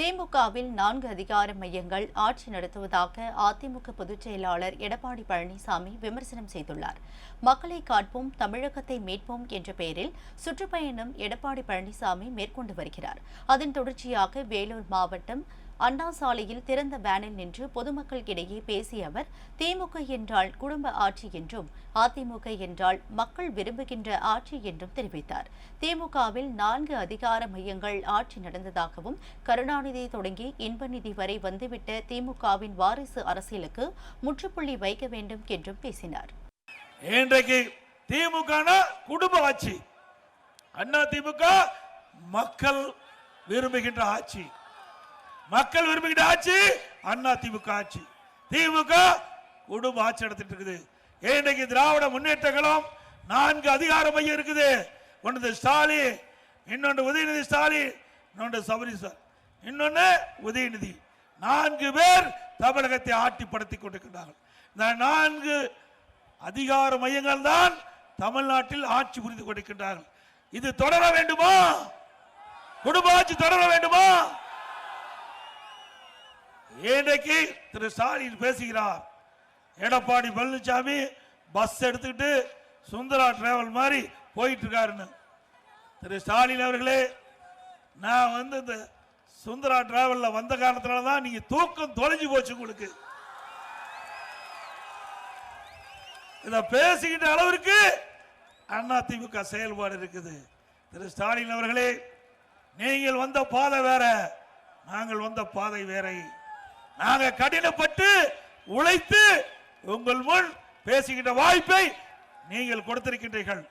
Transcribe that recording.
திமுகவில் நான்கு அதிகார மையங்கள் ஆட்சி நடத்துவதாக அதிமுக பொதுச் செயலாளர் எடப்பாடி பழனிசாமி விமர்சனம் செய்துள்ளார். மக்களை காட்போம் தமிழகத்தை மீட்போம் என்ற பெயரில் சுற்றுப்பயணம் எடப்பாடி பழனிசாமி மேற்கொண்டு வருகிறார். அதன் தொடர்ச்சியாக வேலூர் மாவட்டம் அண்ணா சாலையில் திறந்த வேனில் நின்று பொதுமக்கள் இடையே பேசிய அவர் திமுக என்றால் குடும்ப ஆட்சி என்றும் அதிமுக என்றால் மக்கள் விரும்புகின்ற ஆட்சி என்றும் தெரிவித்தார். திமுகவில் நான்கு அதிகார மையங்கள் ஆட்சி நடந்ததாகவும் கருணாநிதி தொடங்கி இன்பநிதி வரை வந்துவிட்ட திமுகவின் வாரிசு அரசியலுக்கு முற்றுப்புள்ளி வைக்க வேண்டும் என்றும் பேசினார். இன்றைக்கு திமுக குடும்ப ஆட்சி. அண்ணா திமுக மக்கள் விரும்புகின்ற ஆட்சி. மக்கள் விரும்புகிட்ட ஆட்சி அண்ணா திமுக ஆட்சி. திமுக குடும்ப ஆட்சி நடத்திட்டு இருக்குது. இன்றைக்கு திராவிட முன்னேற்றங்களும் நான்கு அதிகார மையம் இருக்குது. ஒன்று ஸ்டாலின் இன்னொன்று உதயநிதி ஸ்டாலின் இன்னொன்று சபரிசர் இன்னொன்று உதயநிதி. நான்கு பேர் தமிழகத்தை ஆட்டி படுத்தி கொண்டிருக்கிறார்கள் இந்த நான்கு அதிகார மையங்கள் தான் தமிழ்நாட்டில் ஆட்சி புரிந்து கொண்டிருக்கின்றார்கள். இது தொடர வேண்டுமா? குடும்ப ஆட்சி தொடர வேண்டுமா? இன்றைக்கு திரு ஸ்டாலின் பேசுகிறார். எடப்பாடி பழனிசாமி பஸ் எடுத்துக்கிட்டு சுந்தரா டிராவல் மாதிரி போயிட்டு இருக்காருன்னு திரு ஸ்டாலின் அவர்களே நான் வந்து இந்த சுந்தரா டிராவலில் வந்த காரணத்தினால தான் நீங்கள் தூக்கம் தொலைஞ்சு போச்சு உங்களுக்கு. இதை பேசிக்கிட்ட அளவிற்கு அண்ணா திமுக செயல்பாடு இருக்குது. திரு ஸ்டாலின் அவர்களே நீங்கள் வந்த பாதை வேற நாங்கள் வந்த பாதை வேற. நாங்க கடினப்பட்டு உழைத்து உங்கள் முன் பேசுகின்ற வாய்ப்பை நீங்கள் கொடுத்திருக்கின்றீர்கள்.